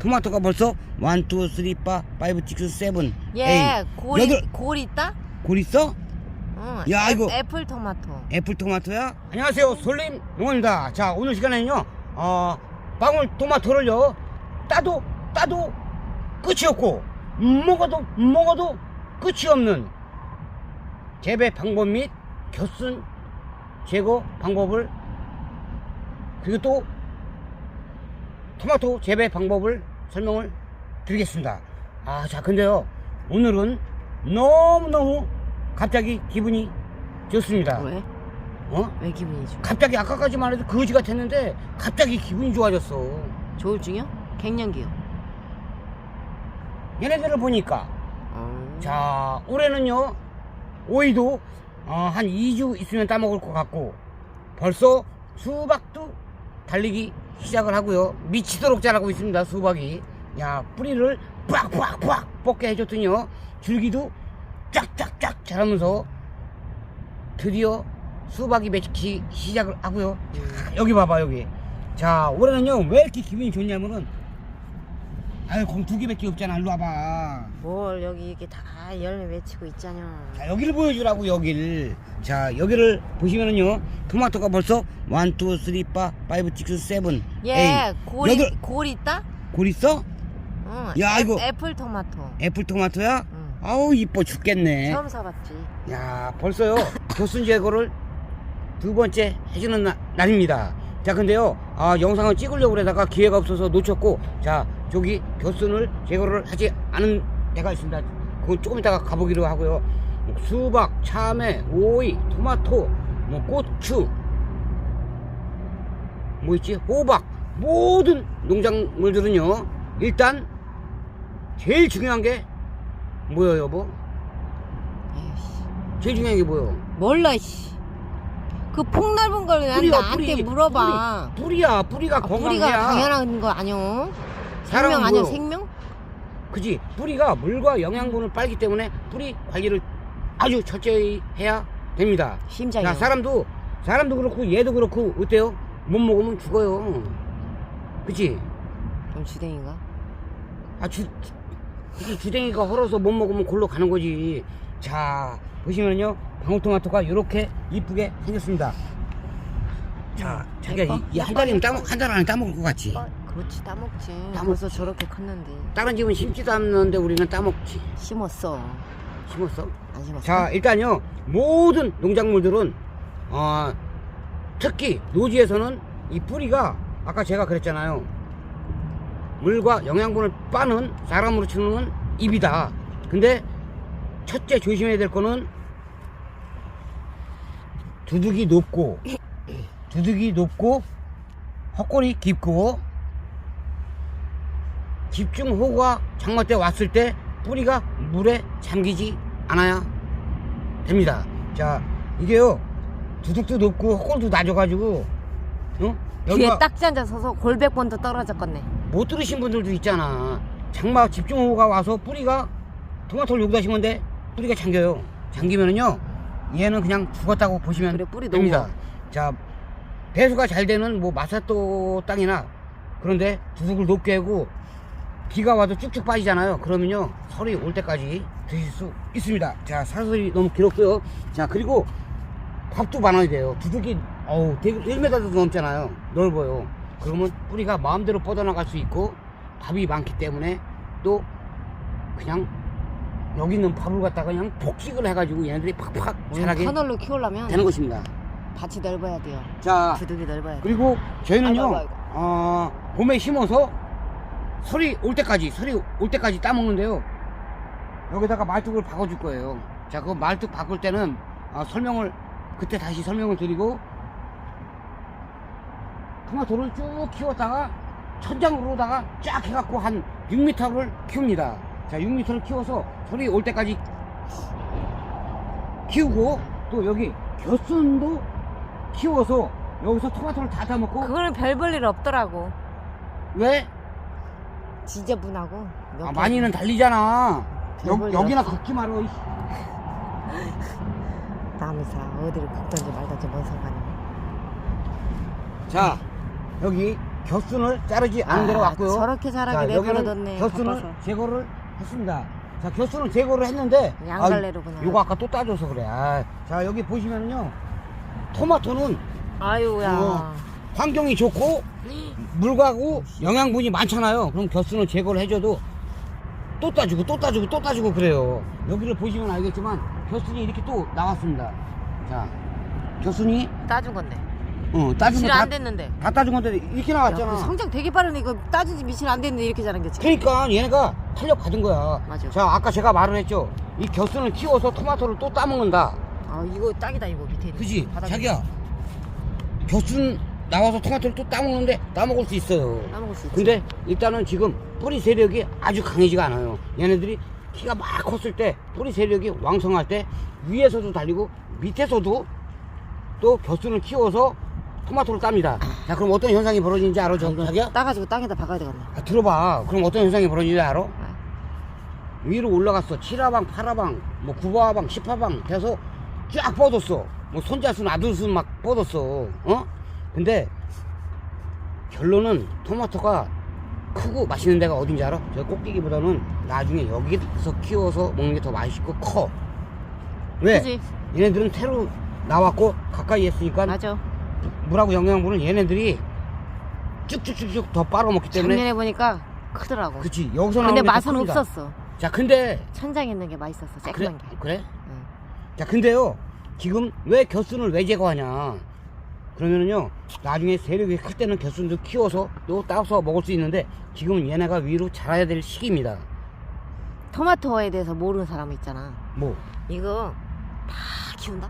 토마토가 벌써 1, 2, 3, 4, 5, 6, 7, 얘 에이, 골, 여덟- 골 있다? 골 있어? 응. 야, 애, 이거- 애플 토마토. 애플 토마토야? 안녕하세요 솔림 용원입니다 자 오늘 시간에는요 어 방울 토마토를요 따도 따도 끝이 없고 먹어도 먹어도 끝이 없는 재배 방법 및 겨순 제거 방법을 그리고 또 토마토 재배 방법을 설명을 드리겠습니다 아 자 근데요 오늘은 너무너무 갑자기 기분이 좋습니다 왜? 어? 왜 기분이 좋아? 갑자기 아까까지만 해도 거지 같았는데 갑자기 기분이 좋아졌어. 조울증이요? 갱년기요? 얘네들을 보니까 어. 자 올해는요 오이도 어, 한 2주 있으면 따먹을 것 같고 벌써 수박도 달리기 시작을 하고요. 미치도록 자라고 있습니다 수박이. 야 뿌리를 빡빡빡 뻗게 해줬더니요. 줄기도 쫙쫙쫙 자라면서 드디어 수박이 맺히기 시작을 하고요. 자, 여기 봐봐 여기. 자 올해는요 왜 이렇게 기분이 좋냐면은 아유 공 두 개밖에 없잖아 일로 와봐 뭘 여기 이렇게 다 열매 맺히고 있잖아. 자 여기를 보여주라고 여기를 자 여기를 보시면은요 토마토가 벌써 1, 2, 3, 4, 5, 6, 7얘 골, 여덟 골 있다? 골 있어? 응. 야, 애, 이거- 애플 토마토. 애플 토마토야? 응. 아우 이뻐 죽겠네 처음 사봤지. 야 벌써요 교순 제거를 두 번째 해주는 나- 날입니다 자 근데요 아 영상을 찍으려고 그러다가 기회가 없어서 놓쳤고 자 저기 교순을 제거를 하지 않은 데가 있습니다 그건 조금 이따가 가보기로 하고요 수박, 참외, 오이, 토마토, 뭐 고추 뭐 있지 호박 모든 농작물들은요 일단 제일 중요한 게 뭐예요 여보? 에이씨. 제일 중요한 게 뭐예요? 몰라 씨. 그 폭넓은 걸 난 뿌리야, 나한테 뿌리. 물어봐. 뿌리, 뿌리야 뿌리가 아, 건강해야 뿌리가 당연한 거 아니오? 사람은 생명 뭐요? 생명? 그지 뿌리가 물과 영양분을 빨기 때문에 뿌리 관리를 아주 철저히 해야 됩니다 심장이요. 야 사람도 사람도 그렇고 얘도 그렇고 어때요? 못 먹으면 죽어요 그치? 그럼 주댕인가? 아 주, 그치 주댕이가 헐어서 못 먹으면 골로 가는 거지 자 보시면요 방울토마토가 이렇게 이쁘게 생겼습니다 자 자기가 예뻐? 이한 달이면 따먹 한달 안에 따먹을 것 같지 어, 그렇지 따먹지. 벌써 저렇게 컸는데 다른 집은 심지도 않는데 우리는 따먹지 심었어. 심었어 안 심었어? 자 일단요 모든 농작물들은 어, 특히 노지에서는 이 뿌리가 아까 제가 그랬잖아요 물과 영양분을 빠는 사람으로 치는 입이다 근데 첫째 조심해야 될 거는 두둑이 높고 두둑이 높고 헛골이 깊고 집중호우가 장마 때 왔을 때 뿌리가 물에 잠기지 않아야 됩니다. 자, 이게요, 두둑도 높고 헛골도 낮아가지고, 어? 뒤에 딱지 앉아 서서 골백번도 떨어졌겠네. 못 들으신 분들도 있잖아. 장마 집중호우가 와서 뿌리가 토마토를 여기다 심은데 뿌리가 잠겨요. 잠기면은요, 얘는 그냥 죽었다고 보시면 그래, 뿌리 됩니다. 녹아. 자, 배수가 잘 되는 뭐 마사토 땅이나 그런데 두둑을 높게 하고 비가 와도 쭉쭉 빠지잖아요. 그러면요, 설이 올 때까지 드실 수 있습니다. 자, 사설이 너무 길었고요. 자, 그리고 밥도 많아야 돼요. 두둑이, 어우, 되게 1m도 넘잖아요. 넓어요. 그러면 뿌리가 마음대로 뻗어나갈 수 있고 밥이 많기 때문에 또 그냥 여기 있는 밥을 갖다가 그냥 폭식을 해가지고 얘네들이 팍팍 자라게 터널로 키우려면 되는 것입니다. 밭이 넓어야 돼요. 자, 주둥이 넓어야 돼. 그리고 저희는요, 아이고, 아이고. 어, 봄에 심어서 설이 올 때까지, 설이 올 때까지 따먹는데요. 여기다가 말뚝을 바꿔줄 거예요. 자, 그 말뚝 바꿀 때는 어, 설명을, 그때 다시 설명을 드리고, 토마토를 쭉 키웠다가 천장으로다가 쫙 해갖고 한 6m를 키웁니다. 자, 6m를 키워서 설이 올 때까지 키우고, 또 여기 겨순도 키워서 여기서 토마토를 다 따먹고, 그거는 별 볼 일 없더라고. 왜? 지저분하고. 몇 아, 개. 많이는 달리잖아. 여, 일 여기나. 걷기 말어. 이씨. 남이사 어디를 긁던지 말던지 뭔 상관이야. 자, 여기 겨순을 자르지 않은 대로 왔고요. 아, 저렇게 자라게 자, 여기는 내버려뒀네. 겨순을 바빠서. 제거를 했습니다. 자, 겨순을 제거를 했는데 양갈래로 그냥. 요거 아까 또 따줘서 그래. 아, 자, 여기 보시면은요. 토마토는 아유야. 어. 환경이 좋고 물과고 영양분이 많잖아요. 그럼 겨순을 제거를 해줘도 또 따주고 또 따주고 또 따주고 그래요. 여기를 보시면 알겠지만 겨순이 이렇게 또 나왔습니다. 자, 겨순이 따준 건데. 어, 따준 며칠 거다 안 됐는데. 다 따준 건데 이렇게 야, 나왔잖아. 그 성장 되게 빠르네. 이거 따진 지 며칠 안 됐는데 이렇게 자란 거지. 그러니까 얘네가 탄력 받은 거야. 맞아. 자, 아까 제가 말을 했죠. 이 겨순을 키워서 토마토를 또 따먹는다. 아 이거 딱이다 이거 밑에. 있는 그지? 바닥에 자기야. 겨순 나와서 토마토를 또 따먹는데 따먹을 수 있어요. 따먹을 수 있지. 근데 일단은 지금 뿌리 세력이 아주 강해지가 않아요. 얘네들이 키가 막 컸을 때 뿌리 세력이 왕성할 때 위에서도 달리고 밑에서도 또 겨순을 키워서 토마토를 땁니다. 자, 그럼 어떤 현상이 벌어지는지 알아, 저, 자기야? 따가지고 땅에다 박아야 되겠네. 아, 들어봐. 그럼 어떤 현상이 벌어지는지 알아? 네. 위로 올라갔어. 7화방, 8화방, 뭐 9화방, 10화방 돼서 쫙 뻗었어. 뭐 손자순, 아들순 막 뻗었어. 어? 근데 결론은 토마토가 크고 맛있는 데가 어딘지 알아? 저 꼭대기보다는 나중에 여기서 키워서 먹는 게 더 맛있고 커. 왜? 그지? 얘네들은 태로 나왔고 가까이 했으니까 맞아. 물하고 영양분은 얘네들이 쭉쭉쭉쭉 더 빨아먹기 때문에 작년에 보니까 크더라고. 그치 여기서 근데 나오는 맛은. 없었어. 자 근데 천장에 있는 게 맛있었어. 아, 그래? 쬐끄만 게. 그래? 응. 자 근데요 지금 왜 겨순을 왜 제거하냐 그러면은요 나중에 세력이 클 때는 겨순도 키워서 또 따서 먹을 수 있는데 지금은 얘네가 위로 자라야 될 시기입니다 토마토에 대해서 모르는 사람 있잖아. 뭐 이거 다 키운다.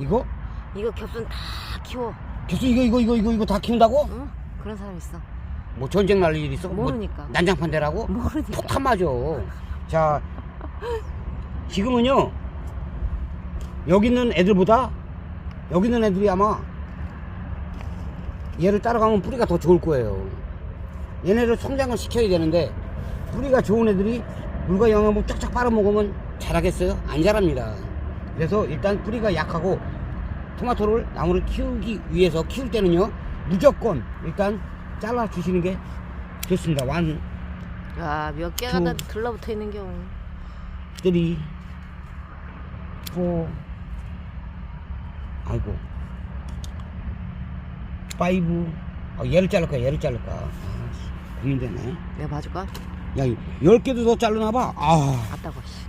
이거 이거 겹순 다 키워. 겨순 이거 이거 이거 이거 이거 다 키운다고? 응? 그런 사람 있어. 뭐 전쟁 날일 있어? 모르니까. 뭐 난장판 되라고? 모르니까. 폭탄 맞아 자 지금은요 여기 있는 애들보다 여기 있는 애들이 아마 얘를 따라가면 뿌리가 더 좋을 거예요 얘네를 성장을 시켜야 되는데 뿌리가 좋은 애들이 물과 영양분 쫙쫙 빨아먹으면 자라겠어요? 안 자랍니다 그래서 일단 뿌리가 약하고 토마토를 나무를 키우기 위해서 키울 때는요 무조건 일단 잘라 주시는 게 좋습니다. 완 야, 몇 개가 두. 다 들러붙어 있는 경우. 3 4 아이고. 5 아, 얘를 자를까 얘를 자를까 아, 고민되네. 내가 봐줄까? 야 10개도 더 자르나봐. 아. 아따고, 씨.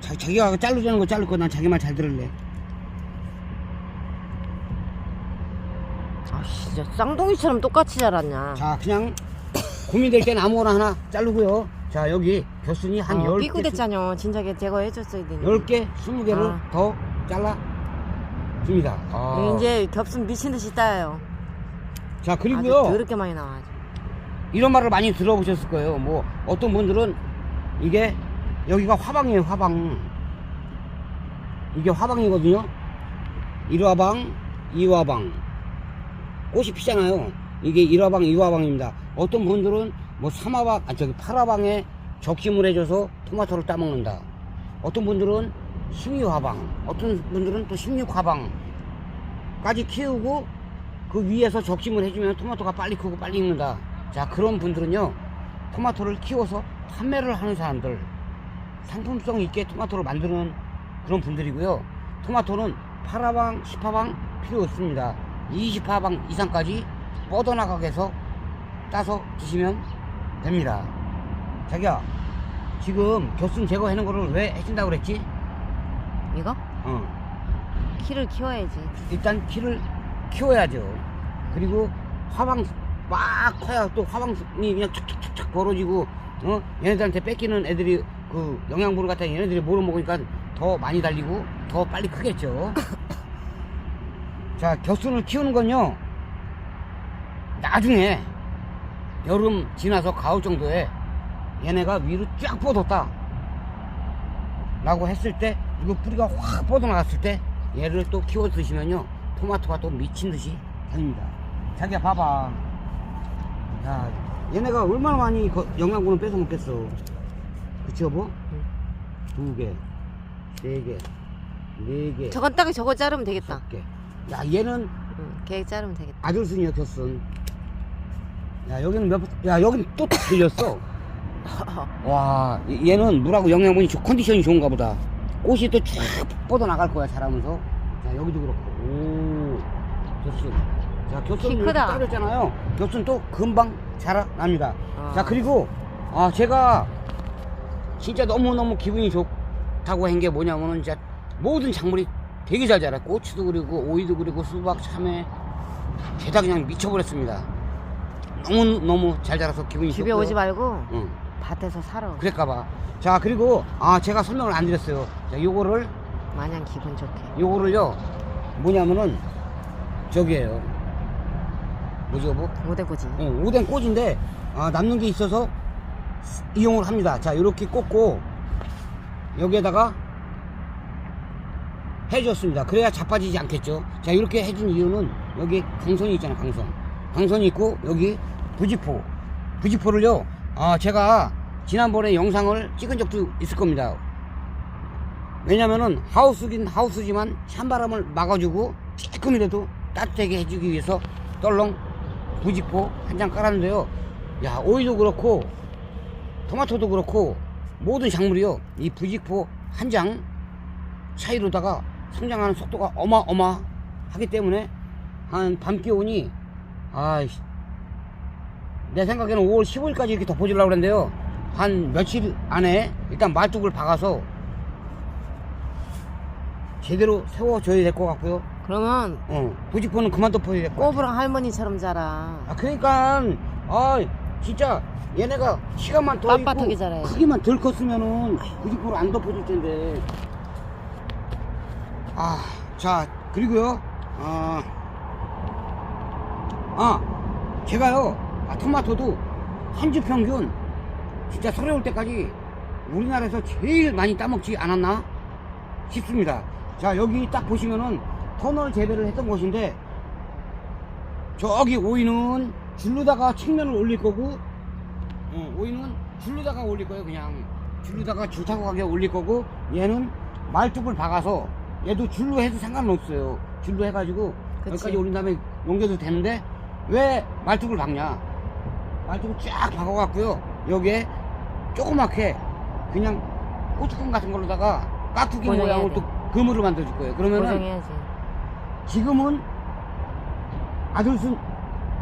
자, 자기가 자르자는 거 자를 거 난 자기 말잘 들을래 아, 씨, 진짜 쌍둥이처럼 똑같이 자랐냐. 자 그냥 고민될 땐 아무거나 하나 자르고요 자 여기 겨순이 한 어, 10개 삐꾸댔잖여. 진작에 제거해줬어야 되는데. 10개 20개를 아. 더 잘라 줍니다 아. 이제 겹순 미친 듯이 따요. 자 아주 그리고요 더럽게 많이 나와. 아주. 이런 말을 많이 들어보셨을 거예요. 뭐 어떤 분들은 이게 여기가 화방이에요, 화방. 이게 화방이거든요. 1화방, 2화방. 꽃이 피잖아요. 이게 1화방, 2화방입니다. 어떤 분들은 뭐 3화방, 아 저기 8화방에 적심을 해줘서 토마토를 따먹는다. 어떤 분들은 12화방, 어떤 분들은 또 16화방까지 키우고 그 위에서 적심을 해주면 토마토가 빨리 크고 빨리 익는다. 자, 그런 분들은요, 토마토를 키워서 판매를 하는 사람들, 상품성 있게 토마토를 만드는 그런 분들이고요. 토마토는 8화방, 10화방 필요 없습니다. 20화방 이상까지 뻗어나가게 해서 따서 드시면 됩니다. 자기야, 지금 겨순 제거하는 거를 왜 해준다고 그랬지? 이거? 어. 키를 키워야지. 일단 키를 키워야죠. 그리고 화방 막 커야 또 화방이 그냥 촥촥촥촥 벌어지고 어 얘네들한테 뺏기는 애들이 그 영양분을 갖다 얘네들이 몰아 먹으니까 더 많이 달리고 더 빨리 크겠죠. 자 겨순을 키우는 건요 나중에 여름 지나서 가을 정도에 얘네가 위로 쫙 뻗었다 라고 했을 때 이거 뿌리가 확 뻗어나갔을 때 얘를 또 키워 드시면요 토마토가 또 미친 듯이 달립니다 자기야 봐봐 야 얘네가 얼마나 많이 거- 영양분을 뺏어 먹겠어 그치 여보? 두개 세개 네개 저건 딱 저거 자르면 되겠다. 개. 야 얘는 응, 계획 자르면 되겠다. 아들순이요 교순. 야 여기는 몇야 여기는 또 들렸어. 와 얘- 얘는 물하고 영양분이 좋- 컨디션이 좋은가 보다. 꽃이 또 쫙 뻗어 나갈 거야 자라면서. 자 여기도 그렇고. 오 교순. 자 이렇게 크다. 따졌잖아요. 교순 또 금방 자라납니다. 어. 자 그리고 아 제가 진짜 너무 너무 기분이 좋다고 한 게 뭐냐면은 진짜 모든 작물이 되게 잘 자라. 고추도 그리고 오이도 그리고 수박 참외. 죄다 그냥 미쳐버렸습니다. 너무 너무 잘 자라서 기분이 집에 좋고요. 오지 말고 응. 밭에서 살아. 그럴까봐. 자 그리고 아 제가 설명을 안 드렸어요. 자 요거를 마냥 기분 좋게. 요거를요. 뭐냐면은 저기에요. 뭐지 여보 오대고지. 어, 오뎅 꽂인데 아, 남는 게 있어서 이용을 합니다. 자, 이렇게 꽂고 여기에다가 해줬습니다. 그래야 자빠지지 않겠죠. 자, 이렇게 해준 이유는 여기 강선이 있잖아요. 강선. 강선이 있고 여기 부지포. 부지포를요. 아, 제가 지난번에 영상을 찍은 적도 있을 겁니다. 왜냐면은 하우스긴 하우스지만 찬바람을 막아주고 조금이라도 따뜻하게 해주기 위해서 떨렁 부지포 한 장 깔았는데요. 야 오이도 그렇고 토마토도 그렇고 모든 작물이요 이 부지포 한 장 차이로다가 성장하는 속도가 어마어마하기 때문에 한 밤 기온이 아이씨 내 생각에는 5월 15일까지 이렇게 덮어주려고 그랬는데요 한 며칠 안에 일단 말뚝을 박아서 제대로 세워줘야 될 것 같고요 그러면 어 부지포는 그만 덮어야 될것 같아요 꼬부랑 할머니처럼 자라. 아 그러니까 아 진짜 얘네가 시간만 더 빳빳하게 있고 자라야지. 크기만 덜 컸으면은 부지포를 안 덮어줄 텐데 아 자 그리고요. 아, 아 제가요 아, 토마토도 한 주 평균 진짜 설에 올 때까지 우리나라에서 제일 많이 따먹지 않았나 싶습니다. 자 여기 딱 보시면은 터널 재배를 했던 곳인데 저기 오이는 줄로다가 측면을 올릴 거고 어, 오이는 줄로다가 올릴 거예요. 그냥 줄로다가 줄 타고 가게 올릴 거고 얘는 말뚝을 박아서 얘도 줄로 해도 상관없어요 줄로 해가지고 그치. 여기까지 올린 다음에 넘겨도 되는데 왜 말뚝을 박냐 말뚝을 쫙 박아갖고요 여기에 조그맣게 그냥 고추콩 같은 걸로다가 깍두기 모양으로 돼. 또 그물을 만들어줄 거예요 그러면은 고정해야지. 지금은 아들순,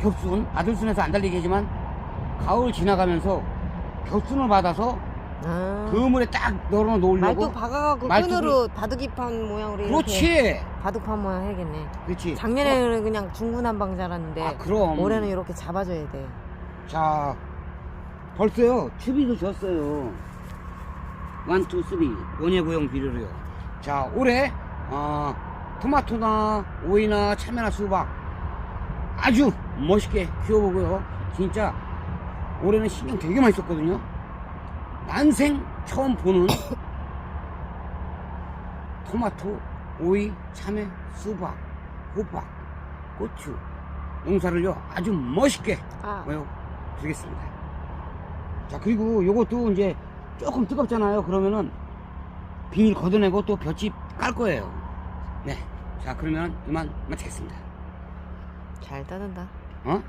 겹순, 아들순에서 안 달리게 하지만 가을 지나가면서 겹순을 받아서 아. 그물에 딱 널어 놓으려고. 말뚝 박아갖고 말뚝을- 끈으로 바둑이판 모양으로 이렇게 그렇지. 바둑판 모양 해야겠네. 그렇지. 작년에는 그냥 중구난방 자랐는데 아, 그럼. 올해는 이렇게 잡아줘야 돼. 자, 벌써요. 추비도 줬어요. 원, 투, 쓰리. 원예구형 비료로요. 자, 올해, 어, 토마토나 오이나 참외나 수박 아주 멋있게 키워보고요. 진짜 올해는 신경 되게 많이 썼거든요. 난생 처음 보는 토마토, 오이, 참외, 수박, 호박, 고추 농사를요 아주 멋있게 아, 보여 드리겠습니다. 자 그리고 요것도 이제 조금 뜨겁잖아요. 그러면은 비닐 걷어내고 또 볏짚 깔 거예요. 네. 자 그러면 이만 마치겠습니다. 잘 따른다. 어?